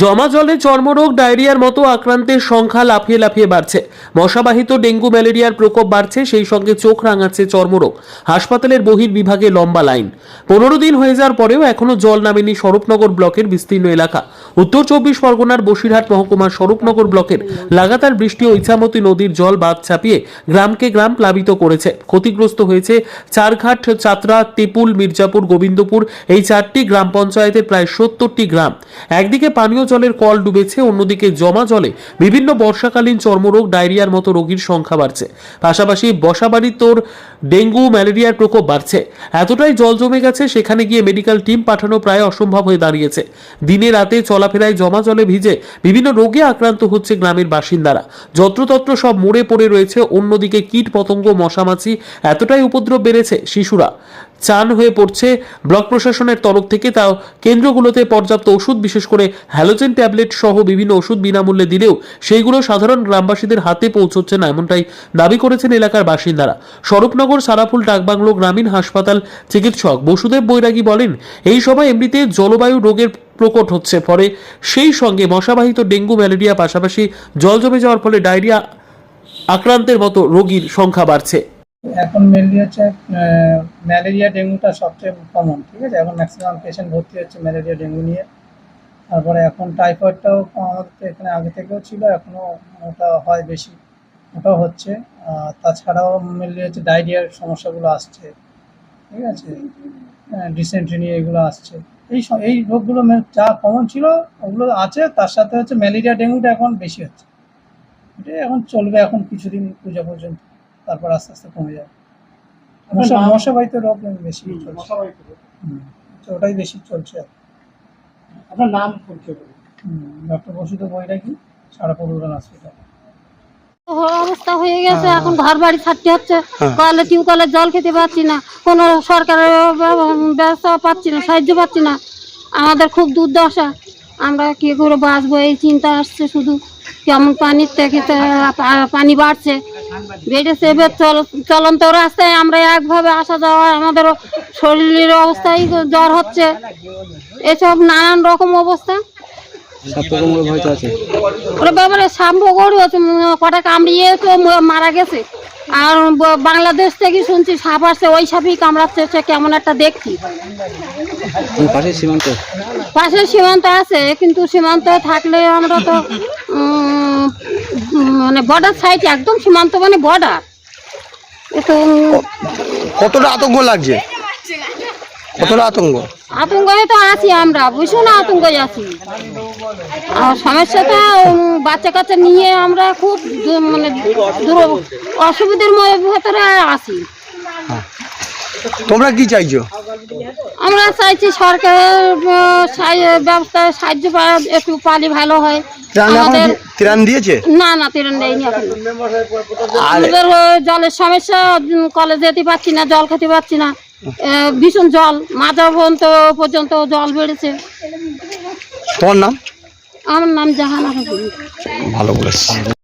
জমা জলে চর্মরোগ, ডায়রিয়ার মতো আক্রান্তের সংখ্যা লাফিয়ে লাফিয়ে বাড়ছে। মশাবাহিত ডেঙ্গু ম্যালেরিয়ার প্রকোপ বাড়ছে, সেই সঙ্গে চোখ রাঙাচ্ছে চর্মরোগ। হাসপাতালের বহির বিভাগে লম্বা লাইন। পনেরো দিন হয়ে যাওয়ার পরেও এখনও জল নামেনি স্বরূপনগর ব্লকের বিস্তীর্ণ এলাকা। উত্তর চব্বিশ পরগনার বসিরহাট মহকুমার স্বরূপনগর ব্লকের লাগাতার বৃষ্টি ও ইছামতি নদীর জল বাঁধ ছাপিয়ে গ্রামকে গ্রাম প্লাবিত করেছে। ক্ষতিগ্রস্ত হয়েছে চারঘাট, চাতরা তেপুল মির্জাপুর, গোবিন্দপুর। এই চারটি গ্রাম পঞ্চায়েতের প্রায় সত্তরটি গ্রাম। একদিকে পানীয় জলের কল ডুবেছে, অন্যদিকে জমা জলে বিভিন্ন বর্ষাকালীন চর্মরোগ, ডায়রিয়ার মতো রোগীর সংখ্যা বাড়ছে। পাশাপাশি বসাবাড়ি তোর ডেঙ্গু, ম্যালেরিয়ার প্রকোপ বাড়ছে। এতটাই জল জমে গেছে, সেখানে গিয়ে মেডিকেল টিম পাঠানো প্রায় অসম্ভব হয়ে দাঁড়িয়েছে। দিনে রাতে চলাফেরায় জমা জলে ভিজে বিভিন্ন রোগে আক্রান্ত হচ্ছে গ্রামের বাসিন্দারা। যত্রতত্র সব মরে পড়ে রয়েছে, অন্যদিকে কীট পতঙ্গ মশামাছি এতটাই উপদ্রব বেড়েছে শিশুরা। চান হয়ে পড়ছে। ব্লক প্রশাসনের তরফ থেকে তাও কেন্দ্রগুলোতে পর্যাপ্ত ওষুধ, বিশেষ করে হ্যালোজেন ট্যাবলেট সহ বিভিন্ন ওষুধ বিনামূল্যে দিলেও সেইগুলো সাধারণ গ্রামবাসীদের হাতে পৌঁছচ্ছে না, এমনটাই দাবি করেছেন এলাকার বাসিন্দারা। স্বরূপনগর, সারাফুল, ডাকবাংলো গ্রামীণ হাসপাতাল চিকিৎসক বসুদেব বৈরাগী বলেন, এই সময় এমনিতে জলবায়ু রোগের প্রকট হচ্ছে, ফলে সেই সঙ্গে মশাবাহিত ডেঙ্গু, ম্যালেরিয়া পাশাপাশি জল জমে যাওয়ার ফলে ডায়রিয়া আক্রান্তের মতো রোগীর সংখ্যা বাড়ছে। এখন মেনলি হচ্ছে ম্যালেরিয়া, ডেঙ্গুটা সবচেয়ে কমন ঠিক আছে? এখন ম্যাক্সিমাম পেশেন্ট ভর্তি হচ্ছে ম্যালেরিয়া, ডেঙ্গু নিয়ে। তারপরে এখন টাইফয়েডটাও আমাদের এখানে আগে থেকেও ছিল এখনও ওটা হয় বেশি, ওটাও হচ্ছে। তাছাড়াও মেনলি হচ্ছে ডায়রিয়ার সমস্যাগুলো আসছে, ঠিক আছে? ডিসেন্ট্রি নিয়ে এগুলো আসছে। এই এই রোগগুলো যা কমন ছিল, ওগুলো আছে, তার সাথে হচ্ছে ম্যালেরিয়া, ডেঙ্গুটা এখন বেশি হচ্ছে। এটাই এখন চলবে, এখন কিছুদিন পূজা পর্যন্ত। তারপর আস্তে আস্তে কমে যাবে মশা মশাবাহিত রোগ বেশি চলছে। হুম, তো ওটাই বেশি চলছে আপনার নাম পরিচয় করুন। Doctor Bairagi Sarapur rural hospital অবস্থা হয়ে গেছে। এখন ঘর বাড়ি ছাড়তে হচ্ছে। কলে টিউবকলে জল খেতে পাচ্ছি না। কোনো সরকারের ব্যবস্থা পাচ্ছি না সাহায্য পাচ্ছি না। আমাদের খুব দুর্দশা। আমরা কি করে বাঁচবো? এই চিন্তা আসছে শুধু। কেমন পানির থেকে পানি বাড়ছে। এবার চল চলন্ত রাস্তায় আমরা একভাবে আসা যাওয়া আমাদের শরীরের অবস্থায় জ্বর হচ্ছে। এসব নানান রকম অবস্থা। ওরা ব্যাপারে গরু কটা কামড়িয়ে তো মারা গেছে। আর বাংলাদেশ থেকে শুনছি সাপ আসছে ওই সাপই কামড়াচ্ছে সে কেমন একটা দেখছি। পাশে সীমান্ত? পাশে সীমান্ত আছে কিন্তু সীমান্ত থাকলে আমরা তো মানে বর্ডার সাইড একদম সীমান্ত মানে বর্ডার তো কতটা আতঙ্ক লাগছে? কতটা আতঙ্ক? আতঙ্কে তো আছি আমরা ভীষণ আতঙ্কে আছি। আর সমস্যাটা বাচ্চা কাচ্চা নিয়ে আমরা খুব মানে অসুবিধার ভেতরে আছি। তোমরা কি চাইছো? আমরা চাইছি সরকারের ব্যবস্থা সাহায্য পাওয়া একটু পালি ভালো হয়। ত্রাণ এখন আমাদের দি- ত্রাণ দিয়েছে? না না তিরণ দেয়নি আমাদের জলের সমস্যা কলেজ যেতে পারছি না জল খেতে পারছি না। ভীষণ জল মাথা পর্যন্ত পর্যন্ত জল বেড়েছে। তোমার নাম? আমার নাম জাহানা ভালো বলেছ।